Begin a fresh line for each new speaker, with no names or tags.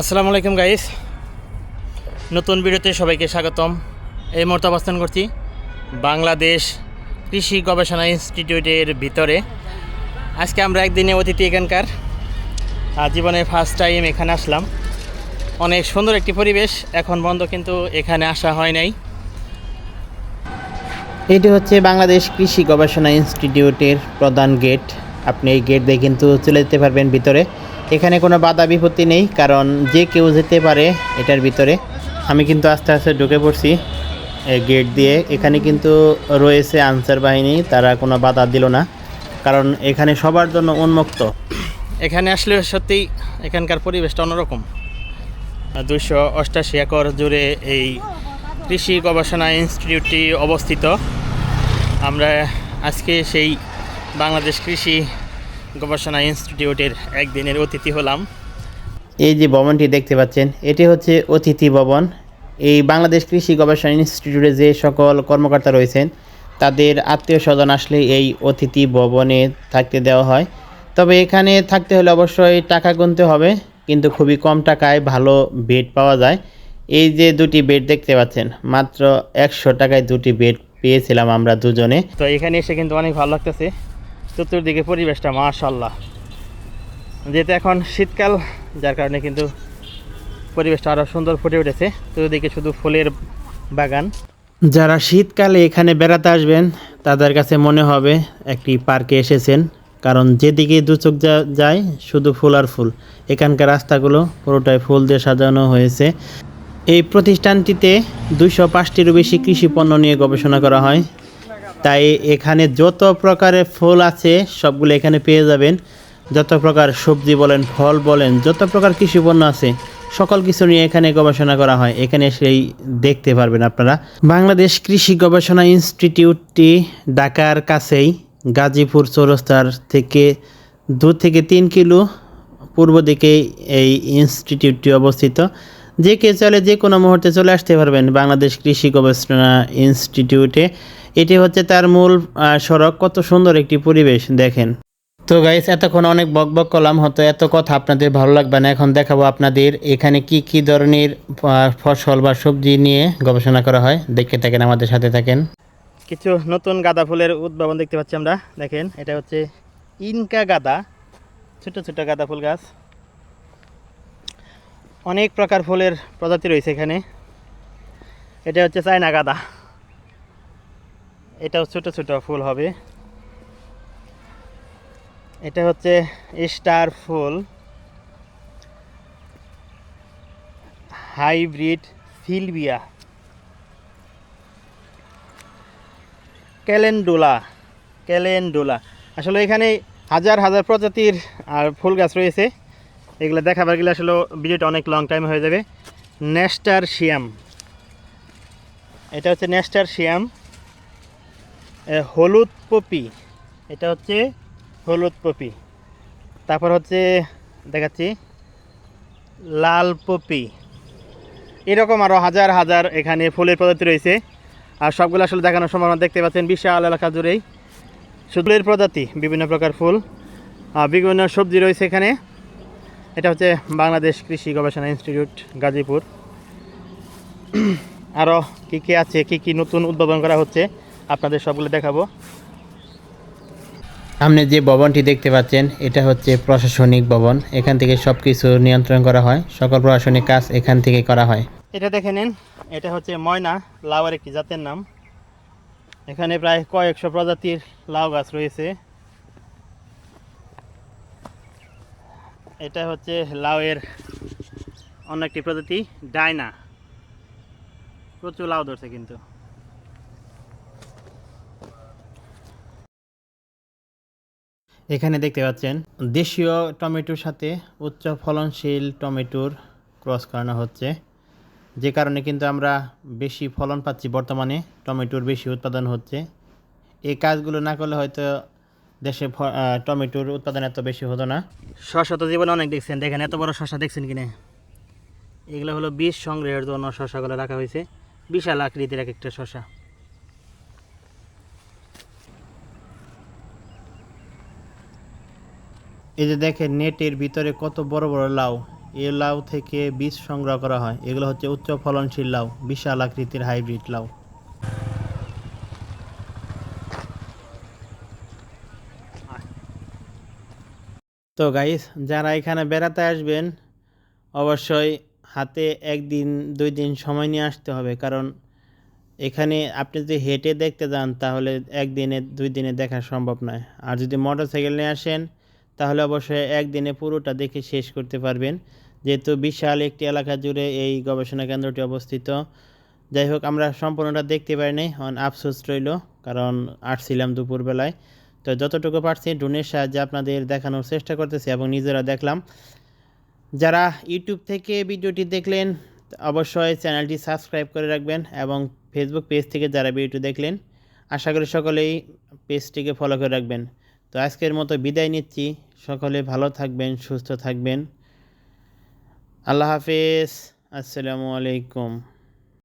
আসসালামু আলাইকুম গাইস নতুন ভিডিওতে সবাইকে স্বাগতম। এই মুহূর্তে অবস্থান করছি বাংলাদেশ কৃষি গবেষণা ইনস্টিটিউটের ভিতরে। আজকে আমরা একদিনে অতিথি এখানকার। জীবনে ফার্স্ট টাইম এখানে আসলাম। অনেক সুন্দর একটি পরিবেশ। এখন বন্ধ কিন্তু এখানে আসা হয় নাই। এটি হচ্ছে বাংলাদেশ কৃষি গবেষণা ইনস্টিটিউটের প্রধান গেট আপনি এই গেট দিয়ে কিন্তু চলে যেতে পারবেন ভিতরে। এখানে কোনো বাধা বিপত্তি নেই, কারণ যে কেউ যেতে পারে এটার ভিতরে। আমি কিন্তু আস্তে আস্তে ঢুকে পড়ছি গেট দিয়ে। এখানে কিন্তু রয়েছে আনসার বাহিনী, তারা কোনো বাধা দিল না, কারণ এখানে সবার জন্য উন্মুক্ত। এখানে আসলে সত্যিই এখানকার পরিবেশটা অন্যরকম। দুশো অষ্টাশি একর জুড়ে এই কৃষি গবেষণা ইনস্টিটিউটটি অবস্থিত। আমরা আজকে সেই বাংলাদেশ কৃষি গবেষণা ইনস্টিটিউটের একদিনের অতিথি হলাম। এই যে ভবনটি দেখতে পাচ্ছেন এটি হচ্ছে অতিথি ভবন। এই বাংলাদেশ কৃষি গবেষণা ইনস্টিটিউটে যে সকল কর্মকর্তা রয়েছেন তাদের আত্মীয় স্বজন আসলে এই অতিথি ভবনে থাকতে দেওয়া হয়। তবে এখানে থাকতে হলে অবশ্যই টাকা গুনতে হবে কিন্তু খুবই কম টাকায় ভালো বেড পাওয়া যায়। এই যে দুটি বেড দেখতে পাচ্ছেন মাত্র একশো টাকায় দুটি বেড পেয়েছিলাম আমরা দুজনে। তো এখানে এসে কিন্তু অনেক ভালো লাগতেছে। চতুর্দিকে পরিবেশটা মাশাল্লাহ যেহেতু এখন শীতকাল, যার কারণে কিন্তু পরিবেশটা আরও সুন্দর ফুটে উঠেছে। চতুর্দিকে শুধু ফুলের বাগান। যারা শীতকালে এখানে বেড়াতে আসবেন, তাদের কাছে মনে হবে একটি পার্কে এসেছেন। কারণ যেদিকে দু চোখ যায়, শুধু ফুল আর ফুল। এখানকার রাস্তাগুলো পুরোটাই ফুল দিয়ে সাজানো হয়েছে। এই প্রতিষ্ঠানটিতে দুইশো পাঁচটিরও বেশি কৃষি পণ্য নিয়ে গবেষণা করা হয়। তাই এখানে যত প্রকারের ফুল আছে, সবগুলো এখানে পেয়ে যাবেন। যত প্রকার সবজি বলেন, ফল বলেন, যত প্রকার কৃষি পণ্য আছে, সকল কিছু নিয়ে এখানে গবেষণা করা হয়। এখানে সেই দেখতে পারবেন আপনারা। বাংলাদেশ কৃষি গবেষণা ইনস্টিটিউটটি ঢাকার কাছেই, গাজীপুর চৌরস্তার থেকে দু থেকে তিন কিলো পূর্ব দিকে এই ইনস্টিটিউটটি অবস্থিত। যে কে চলে, যে কোনো মুহূর্তে চলে আসতে পারবেন বাংলাদেশ কৃষি গবেষণা ইনস্টিটিউটে। এটি হচ্ছে তার মূল সড়ক। কত সুন্দর একটি পরিবেশ, দেখেন। তো গাইস এতক্ষণ অনেক বক বক করলাম, হয়তো এত কথা আপনাদের ভালো লাগবে না। এখন দেখাবো আপনাদের এখানে কি কি ধরনের ফসল বা সবজি নিয়ে গবেষণা করা হয়। দেখতে থাকেন, আমাদের সাথে থাকেন। কিছু নতুন গাঁদা ফুলের উদ্ভাবন দেখতে পাচ্ছি আমরা। দেখেন, এটা হচ্ছে ইনকা গাঁদা, ছোট ছোট গাঁদা ফুল গাছ। অনেক প্রকার ফুলের প্রজাতি রয়েছে এখানে। এটা হচ্ছে চায়না গাঁদা। এটাও ছোট ছোট ফুল হবে। এটা হচ্ছে স্টার ফুল। Hybrid salvia. Calendula calendula. আসলে এখানে হাজার হাজার প্রজাতির আর ফুল গাছ রয়েছে। এগুলো দেখাবার গেলে আসলে ভিডিওটা অনেক লং টাইম হয়ে যাবে। নেস্টার শিয়াম এটা হচ্ছে নেস্টার শিয়াম হলুদ পপি। এটা হচ্ছে হলুদ পপি। তারপর হচ্ছে দেখাচ্ছি, লাল পপি। এরকম আরও হাজার হাজার এখানে ফুলের প্রজাতি রয়েছে। আর সবগুলো আসলে দেখানোর সময় আপনারা দেখতে পাচ্ছেন, বিশাল এলাকা জুড়েই। ফুলের প্রজাতি, বিভিন্ন প্রকার ফুল। বিভিন্ন সবজি রয়েছে এখানে। এটা হচ্ছে বাংলাদেশ কৃষি গবেষণা ইনস্টিটিউট, গাজীপুর। আরও কী কী আছে, কী কী নতুন উদ্ভাবন করা হচ্ছে? আপনাদের সবগুলো দেখাবো। সামনে যে ভবনটি দেখতে পাচ্ছেন এটা হচ্ছে প্রশাসনিক ভবন। এখান থেকে সব কিছু নিয়ন্ত্রণ করা হয়। সকল প্রশাসনিক কাজ এখান থেকে করা হয়। এটা দেখে নিন। এটা হচ্ছে ময়না লাউয়ের একটি জাতের নাম। এখানে প্রায় কয়েকশো প্রজাতির লাউ গাছ রয়েছে। এটা হচ্ছে লাউয়ের অন্য একটি প্রজাতি ডায়না প্রচুর লাউ ধরছে কিন্তু। এখানে দেখতে পাচ্ছেন, দেশীয় টমেটোর সাথে উচ্চ ফলনশীল টমেটোর ক্রস করানো হচ্ছে। যে কারণে কিন্তু আমরা বেশি ফলন পাচ্ছি বর্তমানে, টমেটোর বেশি উৎপাদন হচ্ছে। এই কাজগুলো না করলে হয়তো দেশে টমেটোর উৎপাদন এত বেশি হতো না। শশা তো জীবনে অনেক দেখছেন, দেখেন এত বড় শশা দেখছেন কিনা। এগুলো হলো বীজ সংগ্রহের জন্য শশাগুলো রাখা হয়েছে, বিশাল আকৃতির এক একটা শশা। এই যে দেখেন, নেটের ভিতরে কত বড় বড় লাউ। এ লাউ থেকে বীজ সংগ্রহ করা হয়। এগুলো হচ্ছে উচ্চ ফলনশীল লাউ, বিশাল আকৃতির হাইব্রিড লাউ। তো গাইস, যারা এখানে বেড়াতে আসবেন, অবশ্যই হাতে একদিন, দুই দিন সময় নিয়ে আসতে হবে। কারণ এখানে আপনি যদি হেঁটে দেখতে যান, তাহলে একদিনে, দুই দিনে দেখা সম্ভব নয়। আর যদি মোটর সাইকেল নিয়ে আসেন তাহলে অবশ্যই একদিনে পুরোটা দেখে শেষ করতে পারবেন। যেহেতু বিশাল একটি এলাকা জুড়ে এই গবেষণা কেন্দ্রটি অবস্থিত। যাই হোক, আমরা সম্পূর্ণটা দেখতে পারিনি অন আফসোস রইল, কারণ আসছিলাম দুপুরবেলায়। তো যতটুকু পারছি, ড্রোনের সাহায্যে আপনাদের দেখানোর চেষ্টা করতেছি এবং নিজেরা দেখলাম। যারা ইউটিউব থেকে ভিডিওটি দেখলেন, অবশ্যই চ্যানেলটি সাবস্ক্রাইব করে রাখবেন এবং ফেসবুক পেজ থেকে যারা ভিডিওটি দেখলেন, আশা করি সকলেই পেজটিকে ফলো করে রাখবেন। তো আজকের মতো বিদায় নিচ্ছি। সকলে ভালো থাকবেন সুস্থ থাকবেন। আল্লাহ হাফেজ। আসসালামু আলাইকুম।